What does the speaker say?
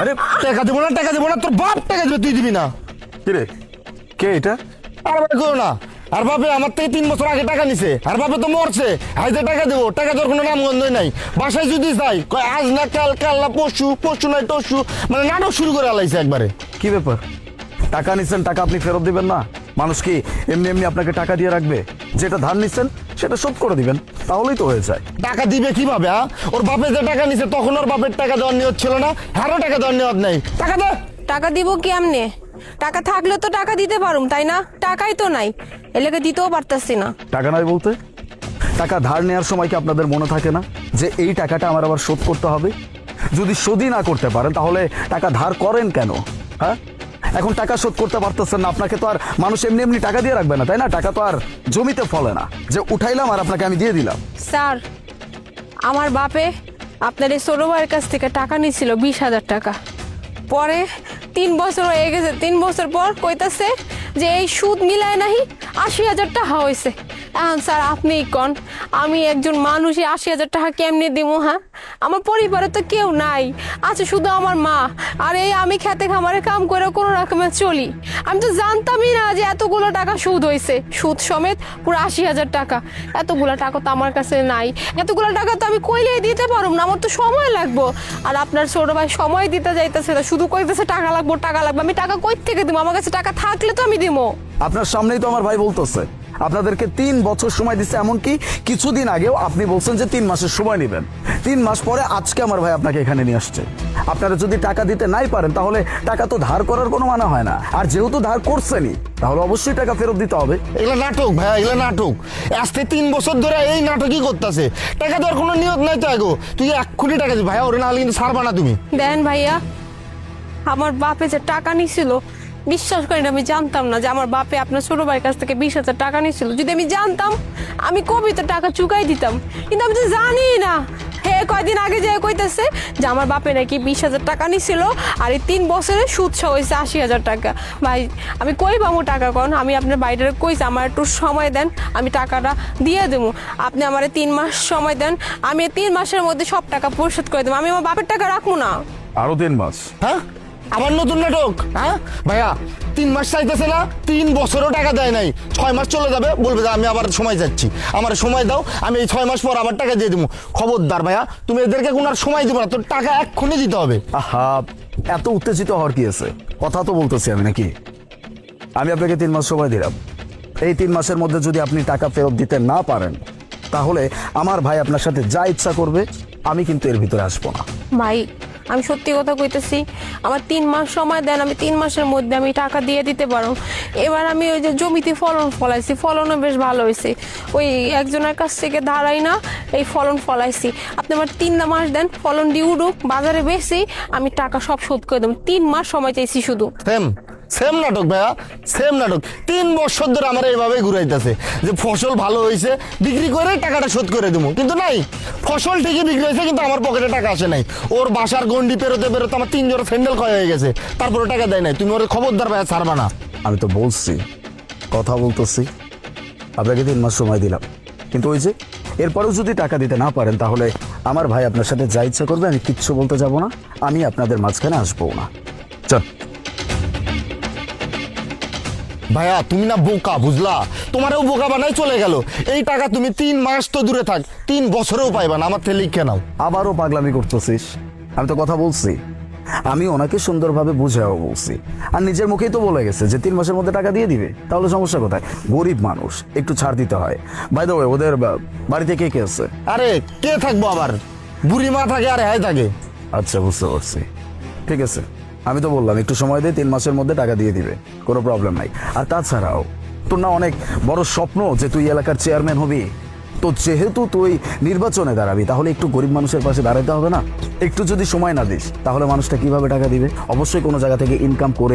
আরে টাকা দেবো না টাকা দেবো না তোর বাপ টাকা দেবে তুই দিবি না। কিরে কে এটা? আর ভাই করো না। আর বাপে আমার থেকে তিন বছর আগে টাকা নিছে আর বাপে তো মরছে হাইতে টাকা দেবো টাকা দেওয়ার কোনো নামগন্ধই নাই। বাসায় যদি যাই কয় আজ না কাল কাল না পরশু পরশু নাই টরশু মানে নাটক শুরু করে আলাইছে একবারে। কি ব্যাপার? টাকা নিচ্ছেন টাকা আপনি ফেরত দিবেন না? মানুষ কি এমনি এমনি আপনাকে টাকা দিয়ে রাখবে? যেটা ধার নিচ্ছেন সেটা শোধ করে দিবেন। তাহলেই তো হয়ে যায়। টাকা দিবে কীভাবে হ্যাঁ ওর বাপে যে টাকা নিছে তখন ওর বাপের টাকা দেওয়ার নিয়ত ছিল না। হারও টাকা দেওয়ার নিয়ত নেই। টাকা দে। টাকা দিব কেমনে? টাকা থাকলে তো টাকা দিতে পারুম তাই না? টাকাই তো নাই। এলাকা দিতেও পারতাছি না। টাকা নাই বলতে? টাকা ধার নেওয়ার সময় কি আপনাদের মনে থাকে না যে এই টাকাটা আমার আবার শোধ করতে হবে? যদি শোধই না করতে পারেন তাহলে টাকা ধার করেন কেন? হ্যাঁ? এখন টাকা শোধ করতে পারতেছেন না, আপনাকে তো আর মানুষ এমনি এমনি টাকা দিয়ে রাখবে না, তাই না? টাকা তো আর জমিতে ফলে না। যে উঠাইলাম আর আপনাকে আমি দিয়ে দিলাম। স্যার, আমার বাপে আপনার এই ছোট ভাইয়ের কাছ থেকে টাকা নিয়েছিল বিশ হাজার টাকা। পরে তিন বছর হয়ে গেছে, তিন বছর পর কইতাছে যে এই সুদ মিলায় নাহি আশি হাজার টাকা হয়েছে এখন স্যার আপনিই কন? আমি একজন মানুষই আশি হাজার টাকা কেমনে দিব হ্যাঁ? আমার পরিবারে তো কেউ নাই। আছে শুধু আমার মা। আর এই আমি খেতে খামারে কাম করে কোনো রকমে চলি। আমি তো জানতামই না যে এতগুলো টাকা সুদ হয়েছে সুদ সমেত পুরো আশি হাজার টাকা। এতগুলো টাকা তো আমার কাছে নাই। এতগুলো টাকা তো আমি কইলেই দিতে পারব না। আমার তো সময় লাগবো। আর আপনার ছোট ভাই সময় দিতে যাইতেছে না। শুধু কইতেছে, টাকা লাগবো, টাকা লাগবে। আমি টাকা কই থেকে দিব? আমার কাছে টাকা থাকলে তো আমি দিব। আপনার সামনেই তো আমার ভাই বলতেছে। আপনাদেরকে তিন বছর সময় দিচ্ছে এমনকি কিছুদিন আগেও আপনি বলছেন যে তিন মাসের সময় নেবেন। তিন মাস পরে আজকে আমার ভাই আপনাকে এখানে নিয়ে আসছে। আপনারা যদি টাকা দিতে নাই পারেন তাহলে টাকা তো ধার করার কোনো মানা হয় না। আর যেহেতু ধার করছেনই তাহলে অবশ্যই টাকা ফেরত দিতে হবে। এগুলো নাটক ভাই এগুলো নাটক। আজকে তিন বছর ধরে এই নাটকই করতেছে? টাকা দেওয়ার কোনো নিয়ত নাই তো আগো। তুই এক্ষুনি টাকা দিবি ভাইয়া ওরে না হলে কিন্তু ছাড়বা না তুমি। দেন ভাইয়া আমার বাপে যে টাকা নিছিল বিশ্বাস করেন আমি জানতাম না যে আমার বাপে আপনার ছোট ভাইয়ের কাছ থেকে বিশ হাজার টাকা নিছিল যদি আমি জানতাম আমি কবি তো টাকা চুকাই দিতাম। কিন্তু আমি তো জানি না। হে কয়দিন আগে যে কইতেছে যে আমার বাপে নাকি বিশ হাজার টাকা নিছিল আর এই তিন বছরে সুদ সহ হয়েছে আশি হাজার টাকা। ভাই আমি কই পাবো টাকা কন? আমি আপনার বাইরে কইছি আমার একটু সময় দেন আমি টাকাটা দিয়ে দেবো। আপনি আমার তিন মাস সময় দেন আমি তিন মাসের মধ্যে সব টাকা পরিশোধ করে দেবো। আমি আমার বাপের টাকা রাখব না। আরও তিন মাস। হ্যাঁ? আবার নতুন নাটক? হ্যাঁ? ভাইয়া তিন মাস চাইতেছে না তিন বছরও টাকা দেয় নাই। ছয় মাস চলে যাবে বলবে যে আমি আবার সময় যাচ্ছি। আমার সময় দাও আমি এই ছয় মাস পর আবার টাকা দিয়ে দেবো। খবরদার ভাইয়া তুমি এদেরকে কোনো আর সময় দেবো না তোর টাকা এক্ষুনি দিতে হবে। আহা এত উত্তেজিত হওয়ার কি আছে? কথা তো বলতেছি আমি নাকি? আমি আপনাকে তিন মাস সময় দিলাম। এই তিন মাসের মধ্যে যদি আপনি টাকা ফেরত দিতে না পারেন তাহলে আমার ভাই আপনার সাথে যা ইচ্ছা করবে আমি কিন্তু এর ভিতরে আসব না। ভাই আমি সত্যি কথা কইতেছি, আমার তিন মাস সময় দেন, আমি তিন মাসের মধ্যে আমি টাকা দিয়ে দিতে পারো। এবার আমি ওই যে জমিতে ফলন ফলাইছি, ফলনও বেশ ভালো হয়েছে ওই একজনের কাছ থেকে দাঁড়াই না, এই ফলন ফলাইছি। আপনি আমার তিন মাস দেন, ফলন দিয়ে উঠুক, বাজারে বেশি, আমি টাকা সব শোধ করে দেবো। তিন মাস সময় চাইছি শুধু। সেম নাটক ভাইয়া সেম নাটক। তিন বছর ধরে আমার এইভাবে ঘুরাইতেছে যে ফসল ভালো হয়েছে, বিক্রি করে টাকাটা শোধ করে দেবো কিন্তু নাই, ফসল ঠিকই বিক্রি হয়েছে, কিন্তু আমার পকেটে টাকা আসে নাই। ওর বাসার গন্ডি পেরোতে পেরোতে আমার তিন জোড়া স্যান্ডেল ক্ষয় হয়ে গেছে তারপরে টাকা দেয় নাই। তুমি ওর খবরদার ভাইয়া ছাড়বা না। আমি তো বলছি, কথা বলতেছি। আপনাকে তিন মাস সময় দিলাম। কিন্তু ওই যে, এরপরেও যদি টাকা দিতে না পারেন, তাহলে আমার ভাই আপনার সাথে যা ইচ্ছা করবে, আমি কিচ্ছু বলতে যাব না। আমি আপনাদের মাঝখানে আসব না। চল। ভাইয়া তুমি না বোকা বুঝলা? তোমারও বোকা বানাই চলে গেল। এই টাকা তুমি তিন মাস তো দূরে থাক তিন বছরেও পাইবা না আমার থেকে লিখে নাও। আবারও পাগলামি করতেছিস? আমি তো কথা বলছি। আমি ওনাকে সুন্দরভাবে বুঝাও বলছি। আর নিজের মুখেই তো বলে গেছে যে তিন মাসের মধ্যে টাকা দিয়ে দিবে। তাহলে সমস্যা কোথায়? গরিব মানুষ একটু ছাড় দিতে হয়। বাই দ্য ওয়ে ওদের বাড়িতে কে কে আছে? আরে কে থাকব আবার? বুড়ি মা থাকে আরে হ্যাঁ থাকে। আচ্ছা বুঝতে পারছি। ঠিক আছে। আমি তো বললাম, একটু সময় দিয়ে তিন মাসের মধ্যে টাকা দিয়ে দিবে, কোনো প্রবলেম নাই। আর তাছাড়াও, তোর না অনেক বড় স্বপ্ন যে তুই এলাকার চেয়ারম্যান হবি। তো যেহেতু তুই নির্বাচনে দাঁড়াবি, তাহলে একটু গরিব মানুষের পাশে দাঁড়াতে হবে না? একটু যদি সময় না দিস, তাহলে মানুষটা কীভাবে টাকা দিবে? অবশ্যই কোনো জায়গা থেকে ইনকাম করে